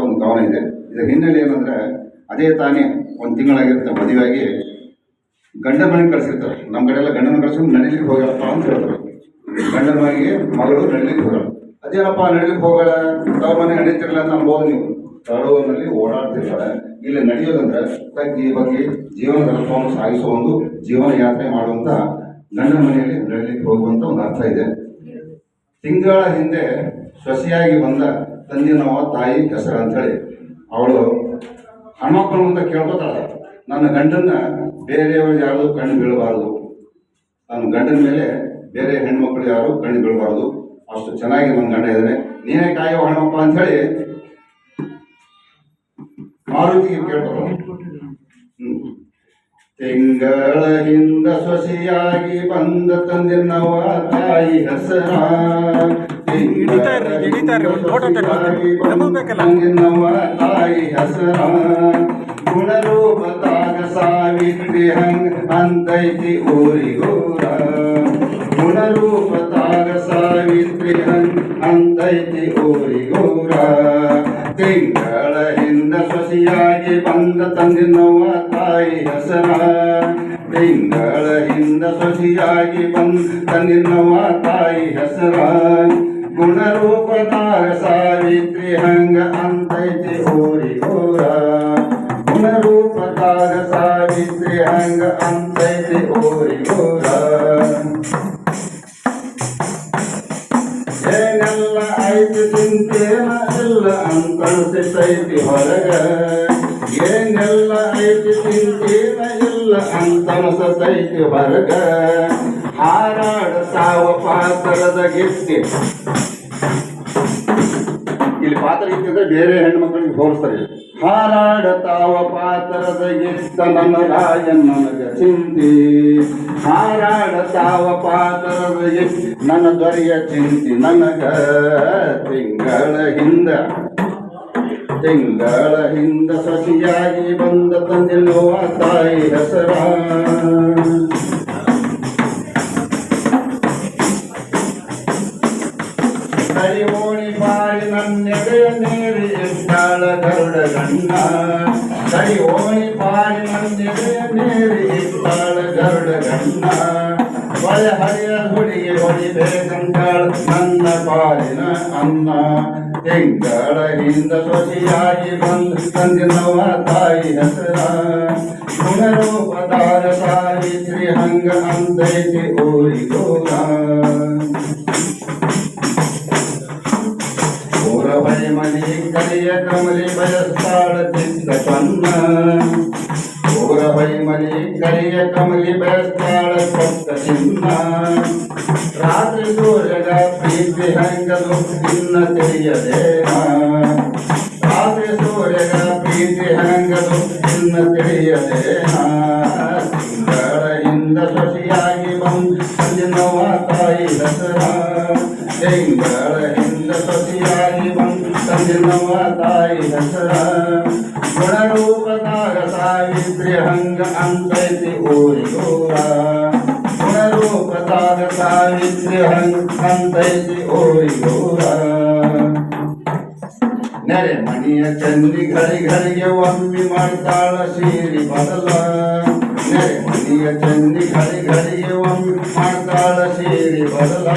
ಒಂದು ಭಾವನೆ ಇದೆ. ಇದರ ಹಿನ್ನೆಲೆ ಏನಂದ್ರೆ, ಅದೇ ತಾನೇ ಒಂದು ತಿಂಗಳಾಗಿರುತ್ತೆ ಮದುವೆಯಾಗಿ ಗಂಡನ ಮನೆಗೆ ಕಳ್ಸಿರ್ತಾರೆ ನಮ್ಮ ಕಡೆ ಎಲ್ಲ ಗಂಡನ ಕಳ್ಸಿ ನಡಿಲಿಕ್ಕೆ ಹೋಗಲ್ಲಪ್ಪ ಅಂತ ಹೇಳ್ತಾರೆ. ಗಂಡನ ಮನೆಗೆ ಮಗಳು ನಡೀಲಿಕ್ಕೆ ಹೋಗಲ್ಲ. ಅದೇನಪ್ಪ ನಡಿಲಿಕ್ಕೆ ಹೋಗಲ್ಲ? ತವ್ರ ಮನೆ ನಡೀತಿರಲ್ಲ ಅಂತ ಅನ್ಬೋದು ನೀವು. ತಳುವಲ್ಲಿ ಓಡಾಡ್ತಿರ್ತಾರೆ. ಇಲ್ಲಿ ನಡೆಯೋದಂದ್ರೆ ತಗ್ಗಿ ಬಗ್ಗೆ ಜೀವನ ರಥವನ್ನು ಸಾಗಿಸುವ ಒಂದು ಜೀವನ ಯಾತ್ರೆ ಮಾಡುವಂತ ಗಂಡನ ಮನೆಯಲ್ಲಿ ನಡೀಲಿಕ್ಕೆ ಹೋಗುವಂತ ಒಂದು ಅರ್ಥ ಇದೆ. ತಿಂಗಳ ಹಿಂದೆ ಸೊಸೆಯಾಗಿ ಬಂದ ತಂದಿನವ ತಾಯಿ ಹೆಸರು ಅಂತೇಳಿ ಅವಳು ಹಣಮಕ್ಕಳು ಅಂತ ಕೇಳ್ಕೊತಾಳೆ. ನನ್ನ ಗಂಡನ್ನ ಬೇರೆಯವರು ಯಾರು ಕಣ್ಣು ಬೀಳಬಾರದು. ನನ್ನ ಗಂಡನ ಮೇಲೆ ಬೇರೆ ಹೆಣ್ಮಕ್ಳು ಯಾರು ಕಣ್ಣು ಬೀಳಬಾರದು. ಅಷ್ಟು ಚೆನ್ನಾಗಿ ನನ್ನ ಗಂಡ ಇದ್ದಾನೆ. ನೀನೇ ಕಾಯೋ ಹಣಮಪ್ಪ ಅಂತ ಹೇಳಿ ಮಾರುತಿಗೆ ಕೇಳ್ಕೊತಾಳೆ. ಹ್ಮ್. ತಿಂಗಳ ಹಿಂದ ಸೊಸಿಯಾಗಿ ಬಂದ ತಂದಿನವ ತಾಯಿ ಹೆಸರ. ಹಿಡಿತಾರೆ, ಹಿಡಿತಾರೆ, ಒಂದು photo ತೆಗೆದು ನಮಗೂ ಬೇಕಲ್ಲ? ತಂದಿನವ ತಾಯಿ ಹೆಸರ ಗುಣರೂಪದಾಗ ಸಾವಿತ್ರಿ ಹಂಗ ಅಂತೈತಿ ಊರಿಗೂರ ಗುಣರೂಪದಾಗ ಸಾವಿತ್ರಿ ಹಂಗ ಅಂತೈತಿ ಊರಿಗೂರ ತಿಂಗಳ ಹಿಂದ ಸೊಸಿಯಾಗಿ ಬಂದ ತಂದಿನವ ತಾಯಿ ಹೆಸರ ತಿಂಗಳ ಹಿಂದ ಸೊಸಿಯಾಗಿ ಬಂದ ತಂದಿನವ ತಾಯಿ ಹೆಸರ ಗುಣರೂಪದಾಗ ಸಾವಿತ್ರಿ ಹಂಗ ಅಂತೈತಿ ಊರಿಗೂರ ಗುಣರೂಪದಾಗ ಸಾವಿತ್ರಿ ಹಂಗ ಅಂತೈತಿ ಊರಿಗೂರ ಏನೆಲ್ಲ ಐತಿ ಚಿಂತೇನ ಇಲ್ಲ ಅಂತಳಿಸೈತಿ ಹೊರಗ. ಏನೆಲ್ಲ ಐತಿ ಚಿಂತೇನ ಇಲ್ಲ ಅಂತಳಿಸತೈತಿ ಹೊರಗ. ಹಾರಾಡ್ತಾವ ಪಾತ್ರದ ಗಿಟ್ಟಿ ಇಲ್ಲಿ ಪಾತ್ರ ಇಟ್ಟಿದ್ರೆ ಬೇರೆ ಹೆಣ್ಮಕ್ಳಿಗೆ ಹೋಲಿಸ್ತಾರೆ. ಹಾರಾಡ ತಾವ ಪಾತ್ರದ ಗಿತ್ತ ನನ್ನ ರಾಯನ್ ನನಗ ಚಿಂತಿ ಹಾರಾಡತಾವ ಪಾತ್ರದ ಗಿತ್ತ ನನ್ನ ದೊರೆಯ ಚಿಂತಿ ನನಗ. ತಿಂಗಳ ಹಿಂದ ತಿಂಗಳ ಹಿಂದ ಸಸಿಯಾಗಿ ಬಂದ ತಂದಿಲ್ಲೋ ತಾಯಿ ಹೆಸರ. ಕರಿಮೋಣಿ ಬಾರಿ ನನ್ನೆಡೆಯ ನೀರಿ ಇದ್ದಾಳ ಗರುಡ ಗಂಡ. ಹರಿ ಓಣಿ ಬಾರಿ ನನ್ನೆಡೆಯ ನೀರಿ ಇದ್ದಾಳ ಗರುಡ ಗಂಡ. ಬಳೆ ಹರಿಯ ಹುಡುಗಿ ಹೊಡಿಬೇಕಂತಾಳ ನನ್ನ ಪಾಲಿನ ಅನ್ನ. ತಿಂಗಳ ಹಿಂದ ಸೊಸಿಯಾಗಿ ಬಂದು ತಂದಿನವ ತಾಯಿ ಹೆಸರ. ಗುಣರೂಪದಾರ ಸಾವಿತ್ರಿ ಹಂಗ ಓರಿ ಊರಿಗೋರ ಊರಬಳಿ ಮನೆ ಕರಿಯ ಕಮಲಿ ಬಯಸ್ತಾಳ ಚಿತ್ತ ಕನ್ನ ಊರಬಳಿ ಮನೆ ಕರಿಯ ಕಮಲಿ ಬಯಸ್ತಾಳ ಕೊತ್ತ ಚಿನ್ನ ರಾತ್ರಿ ಸೂರ್ಯಗ ಪ್ರೀತಿ ಹಂಗದು ಇನ್ನ ತಿಳಿಯದೇನ ರಾತ್ರಿ ಸೂರ್ಯಗ ಪ್ರೀತಿ ಹಂಗದು ಇನ್ನ ತಿಳಿಯದೇನ ತಿಂಗಳ ಹಿಂದ ಸೊಸೆಯಾಗಿ ಬಂದು ಸಂಜಿನವ ತಾಯಿ ಹೆಸರ ತಿಂಗಳ ಹಿಂದ ಸೊಸೆಯಾಗಿ ಬಂದು ಸಂಜಿನವ ತಾಯಿ ಹೆಸರ ಗುಣರೂಪದಾಗ ಸಾವಿತ್ರಿ ಹಂಗ ಅಂತೈತಿ ಊರಿಗೂರ ಗುಣರೂಪದಾಗ ಸಾವಿತ್ರಿ ಹಂಗ ಅಂತೈತಿ ಊರಿಗೂರ ನೆರೆ ಮಣಿಯ ಚಂದಿ ಘಳಿ ಘಳಿಗೆ ಒಮ್ಮೆ ಮಾಡ್ತಾಳ ಸೀರಿ ಬದಲ ನೆರೆ ಮಣಿಯ ಚಂದಿ ಘಳಿ ಘಳಿಗೆ ಒಮ್ಮೆ ಮಾಡ್ತಾಳ ಸೀರಿ ಬದಲ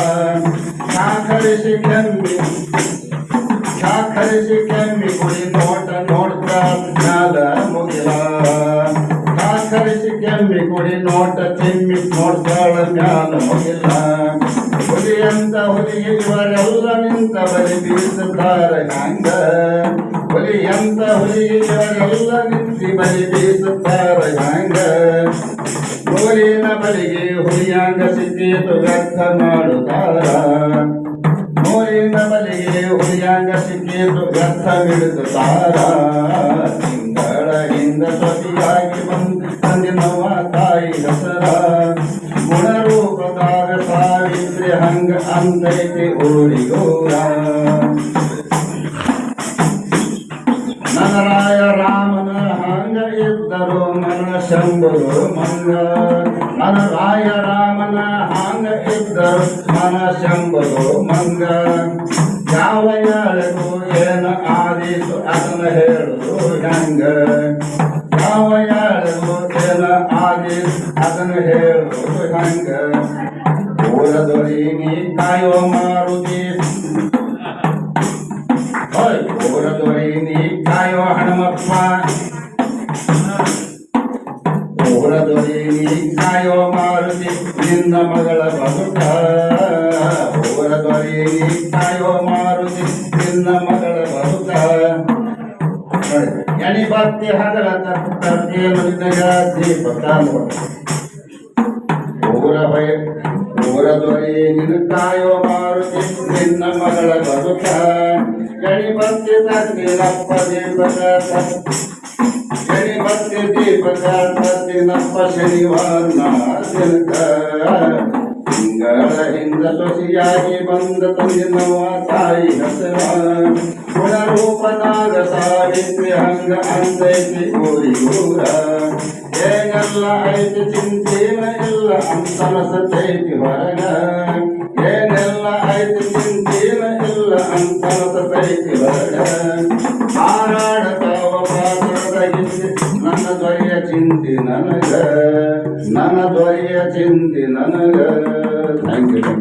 ಸಾಕರಿಸಿ ಕೆಮ್ಮಿ ಸಾಕರಿಸಿ ಕೆಮ್ಮಿ ಕುಡಿ ನೋಟ ನೋಡ್ತಾಳ ಮ್ಯಾಲ ಮುಗಿಲ. ಸಾಕರಿಸಿ ಕೆಮ್ಮಿ ಕುಡಿ ನೋಟ ತಿಮ್ಮಿ ನೋಡ್ತಾಳ ಮ್ಯಾಲ ಮುಗಿಲ. ಹುಲಿಯಂತ ಹುಲಿಗೆ ಇವರೆಲ್ಲ ನಿಂತ ಬಲಿ ಬೀಸುತ್ತಾರ ಹಂಗ ಹುಲಿಯಂತ ಹುಲಿಗೆ ಇವರೆಲ್ಲ ನಿಂತಿ ಬಲಿ ಬೀಸುತ್ತಾರ ಗಂಗ. ಕೋಲಿನ ಬಲಿಗೆ ಹುಲಿಯಾಂಗ ಸಿಕ್ಕಿತು ವ್ಯರ್ಥ ಮಾಡುತ್ತಾರ ಬಲಿಗೆ ಹುಲಿಯಾಂಗ ಸಿಕ್ಕಿತು ವ್ಯರ್ಥ ಬಿಡುತ್ತಾರ ತಿಂಗಳ ಹಿಂದ ಸತಿಯಾಗಿ ಬಂದು ತಂದಿನವ ತಾಯಿ ಹೆಸರ ಗುಣರೂಪದಾಗ ಸಾವಿತ್ರಿ ಹಂಗ ಅಂತೈತಿ ಓಡಿಗೋರ ನನರಾಯ ರಾಮನ ಹಂಗ ಇದ್ದರು ಮನ ಶಂಭರು ಮಂಗ. ನನರಾಯ ರಾಮನ ಹಂಗ ಇದ್ದರು ಮನ ಶಂಭರು ಮಂಗ. ಯಾವ ಯಾಳದು ಏನ ಆದೀತು ಅದನ್ನ ಹೇಳುದು ಹೆಂಗ ಯಾವ ಯಾಳದು ಏನ ಆದೀತು ಅದನ್ನ ಹೇಳುದು ಹೆಂಗ ಊರದೊರಿ ನೀ ಕಾಯೋ ಮಾರುತಿ ಓಯ್ ಊರದೊರಿ ನೀ ಕಾಯೋ ಹನುಮಪ್ಪ ಊರದೊರಿ ನೀ ಕಾಯೋ ಮಾರುತಿ ನಿನ್ನ ಮಗಳ ಬದುಕ ಊರದೊರಿ ನೀ ಕಾಯೋ ಮಾರುತಿ ನಿನ್ನ ಮಗಳ ಬದುಕ ನೋಡಿ, ಎಣಿ ಭಕ್ತಿ ಹಗಲ ತತ್ತೇನು ನಿನಗ ದೀಪಕ ನೋಡಿ. ಊರ ಭಯ ಊರ ದೊರೆ ನಿನ್ನ ಕಾಯೋ ಮಾರುತಿ ನಿನ್ನ ಮಗಳ ಬದುಕ ಎಣಿ ಭಕ್ತಿ ತತ್ತಿನಪ್ಪ ದೀಪಕ ತತ್- ಎಣಿ ಭಕ್ತಿ ದೀಪಕ ತತ್ತಿನಪ್ಪ ಶನಿವಾರ ದಿನಕ ತಿಂಗಳ ಹಿಂದ ಸೊಸಿಯಾಗಿ ಬಂದ ತಂದಿನವ ತಾಯಿ ಹೆಸರ ಗುಣರೂಪನಾಗ ಸಾವಿತ್ರಿ ಹಂಗ ಅಂತೈತಿ ಊರಿಗೂರ ಏನೆಲ್ಲ ಐತಿ ಚಿಂತೇನ ಇಲ್ಲ ಅಂತನಸತೈತಿ ಹೊರಗ ಏನೆಲ್ಲ ಐತಿ ಚಿಂತೇನ ಇಲ್ಲ ಅಂತನಸತೈತಿ ಹೊರಗ ಹಾರಾಡತಾವ ಪಾತ್ರದ ಹಿಂದೆ ನನ್ನ ದೊರೆಯ ಚಿಂತೆ ನನಗ ನನ್ನ ದೊರೆಯ ಚಿಂತೆ ನನಗ ಥ್ಯಾಂಕ್ ಯು